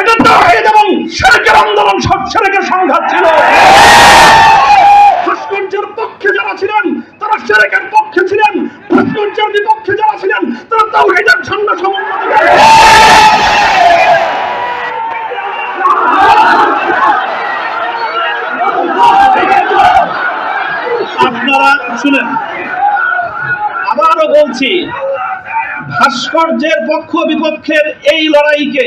এটা তাওহীদ এবং শিরকের আন্দোলন সব শিরকের সংঘাত ছিল। ভাস্কর্যের পক্ষে যারা ছিলেন, তারা শিরকের পক্ষে ছিলেন। ভাস্কর্যের বিপক্ষে যারা ছিলেন, তারা তাওহীদের ঝান্ডা আপনারা শুনেন। আবারও বলছি, ভাস্কর্যের পক্ষ বিপক্ষের এই লড়াইকে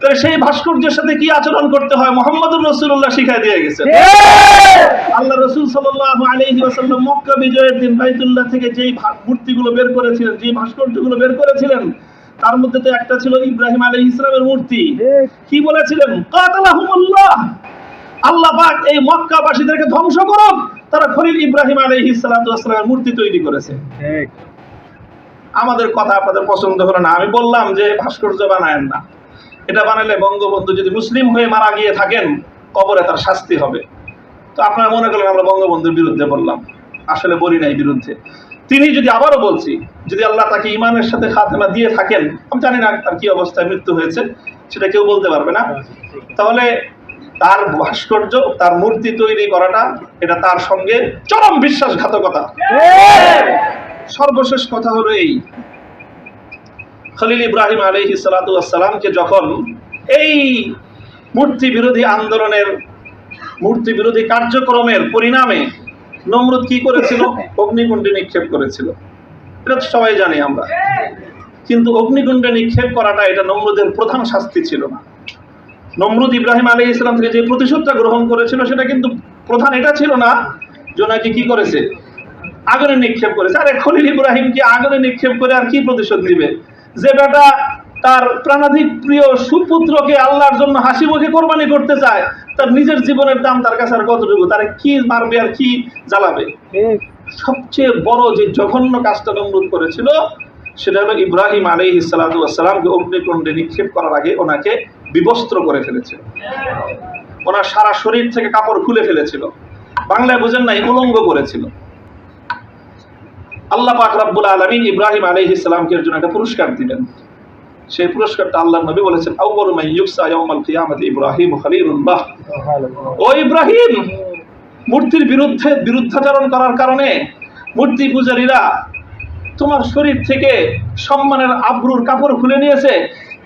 তাহলে সেই ভাস্কর্যের সাথে কি আচরণ করতে হয়? মোহাম্মদুর রসুল্লাহ শিখাই দিয়ে গেছে। আল্লাহ রসুল সাল্লাহ আলহি মক্কা বিজয়ের দিন বাইতুল্লাহ থেকে যেই মূর্তিগুলো বের করেছিলেন যে ভাস্কর্যগুলো বের করেছিলেন তার মধ্যে তো একটা ছিল ইব্রাহিম আলহ ইসলামের মূর্তি। কি বলেছিলেন? কাতালাহুমুল্লাহ। আল্লাহ পাক এই মক্কাবাসীদেরকে ধ্বংস করুক। তারা খলিল ইব্রাহিম আলী ওয়াসসালামের মূর্তি তৈরি করেছে। আমাদের কথা আপনাদের পছন্দ হলো না। আমি বললাম যে ভাস্কর্য বানায়েন না। এটা বানালে বঙ্গবন্ধু যদি মুসলিম হয়ে মারা গিয়ে থাকেন কবরে তার শাস্তি হবে। তো আপনারা মনে করলেন আমরা বঙ্গবন্ধুর বিরুদ্ধে বললাম। আসলে বলি নাই বিরুদ্ধে। তিনি যদি আবারও বলছি যদি আল্লাহ তাকে ইমানের সাথে খাতেমা দিয়ে থাকেন আমি জানি না তার কি অবস্থায় মৃত্যু হয়েছে সেটা কেউ বলতে পারবে না। তাহলে তার ভাস্কর্য তার মূর্তি তৈরি করাটা এটা তার সঙ্গে চরম বিশ্বাসঘাতকতা। সর্বশেষ কথা হলো এই খলিল ইব্রাহিম আলহি সালাতামকে যখন এই মূর্তি বিরোধী আন্দোলনের মূর্তি বিরোধী কার্যক্রমের পরিণামে নমরুদ কি করেছিল? অগ্নিকুণ্ডে নিক্ষেপ করেছিল। এটা সবাই জানি আমরা। কিন্তু অগ্নিকুণ্ডে নিক্ষেপ করাটা এটা নমরুদের প্রধান শাস্তি ছিল না। নমরুদ ইব্রাহিম আলী ইসলাম থেকে যে প্রতিশোধটা গ্রহণ করেছিল সেটা কিন্তু প্রধান এটা ছিল না জোনাকি কি করেছে? আগুনে নিক্ষেপ করেছে। আরে খলিল ইব্রাহিম কি আগুনে নিক্ষেপ করে আর কি প্রতিশোধ নিবে? যে বেটা তার প্রাণাধিক প্রিয় সুপুত্রকে আল্লাহর জন্য হাসি মুখে কোরবানি করতে চায় তার নিজের জীবনের দাম তার কাছে আর কতটুকু? তারে কি মারবে আর কি জ্বালাবে? সবচেয়ে বড় যে জঘন্য কাজটা নমরুদ করেছিল সেটা হলো ইব্রাহিম আলী সালাতামকে অগ্নিকুণ্ডে নিক্ষেপ করার আগে ওনাকে বিবস্ত্র করে ফেলেছিল ওনার সারা শরীর থেকে কাপড় খুলে ফেলেছিল। বাংলায় বুঝেন নাই উলঙ্গ করেছিল। আল্লাহ পাক রাব্বুল আলামিন ইব্রাহিম আলাইহিস সালামকে এর জন্য একটা পুরস্কার দিবেন সেই পুরস্কারটা আল্লাহ নবী বলেছেন ইব্রাহিম খলিলুল্লাহ ও ইব্রাহিম, মূর্তির বিরুদ্ধে বিরুদ্ধাচরণ করার কারণে মূর্তি পূজারীরা তোমার শরীর থেকে সম্মানের আব্রুর কাপড় খুলে নিয়েছে।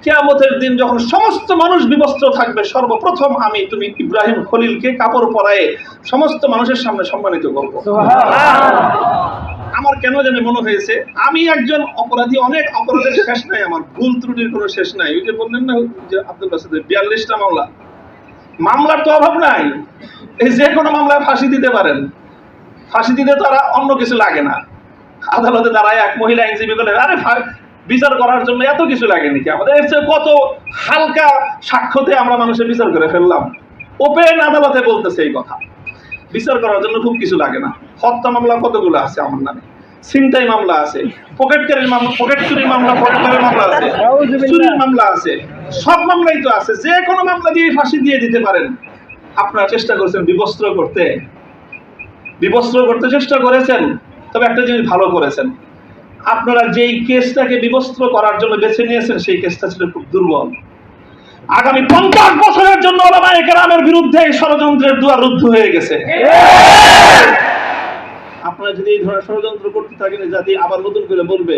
কেয়ামতের দিন যখন সমস্ত মানুষ বিবস্ত্র থাকবে, সর্বপ্রথম আমি তুমি ইব্রাহিম খলিলকে কাপড় পরায়ে সমস্ত মানুষের সামনে সম্মানিত করব। আমার কেন জানি মনে হয়েছে, আমি একজন অপরাধী, অনেক অপরাধের শেষ নাই, আমার ভুল ত্রুটির কোনো শেষ নাই। ওই যে বললেন না যে আব্দুল বাসিদের বিয়াল্লিশটা মামলা। মামলার তো অভাব নাই। এই যে কোনো মামলায় ফাঁসি দিতে পারেন। ফাঁসি দিতে তারা অন্য কিছু লাগে না। আদালতে দাঁড়ায় এক মহিলা আইনজীবী বলে, আরে বিচার করার জন্য এত কিছু লাগে নাকি আমাদের? এর চেয়ে কত হালকা সাক্ষ্যতে আমরা মানুষের বিচার করে ফেললাম। ওপেন আদালতে বলতেছে এই কথা। বিচার করার জন্য খুব কিছু লাগে না। হত্যা মামলা কতগুলো আছে আমার নামে? ছিনতাই মামলা আছে, পকেটকারীর মামলা পকেট চুরির মামলা, পকেটকারীর মামলা আছে, চুরির মামলা আছে, সব মামলাই তো আছে, যে কোনো মামলা দিয়ে ফাঁসি দিয়ে দিতে পারেন। আপনারা চেষ্টা করেছেন বিবস্ত্র করতে। বিবস্ত্র করতে চেষ্টা করেছেন, তবে একটা জিনিস ভালো করেছেন। আপনারা যেই কেসটাকে বিবস্ত্র করার জন্য বেছে নিয়েছেন, সেই কেসটা ছিল খুব দুর্বল। আগামী পঞ্চাশ বছরের জন্য ওলামায়ে কেরামের বিরুদ্ধে এই ষড়যন্ত্রের দুয়ার রুদ্ধ হয়ে গেছে। আপনারা যদি এই ধরনের ষড়যন্ত্র করতে থাকেন জাতি আবার নতুন করে বলবে।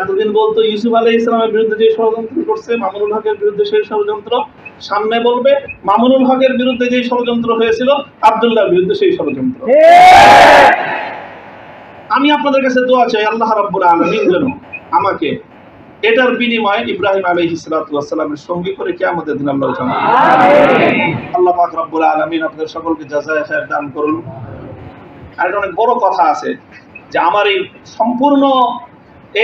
এতদিন বলতো ইউসুফ আলাই ইসলামের বিরুদ্ধে যে ষড়যন্ত্র করছে, মামুনুল হকের বিরুদ্ধে সেই ষড়যন্ত্র। সামনে বলবে, মামুনুল হকের বিরুদ্ধে যে ষড়যন্ত্র হয়েছিল, আবদুল্লাহর বিরুদ্ধে সেই ষড়যন্ত্র। আমি আপনাদের কাছে দোয়া চাই, আল্লাহ রাব্বুল আলামিন যেন আমাকে এটার বিনিময়ে ইব্রাহিম আলাইহিস সালাতু ওয়াস সালামের সঙ্গী করে কিয়ামতের দিন আল্লাহ আল্লাহ পাক রব্বুল আলামিন আপনাদের সকলকে খায়ের দান করুন। আর অনেক বড় কথা আছে যে আমার এই সম্পূর্ণ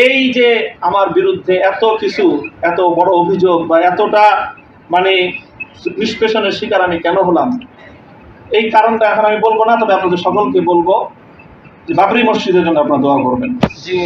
এই যে আমার বিরুদ্ধে এত কিছু এত বড় অভিযোগ বা এতটা মানে নিষ্পেষণের শিকার আমি কেন হলাম? এই কারণটা এখন আমি বলব না তবে আপনাদের সকলকে বলব যে বাবরি মসজিদের জন্য আপনারা দোয়া করবেন। জি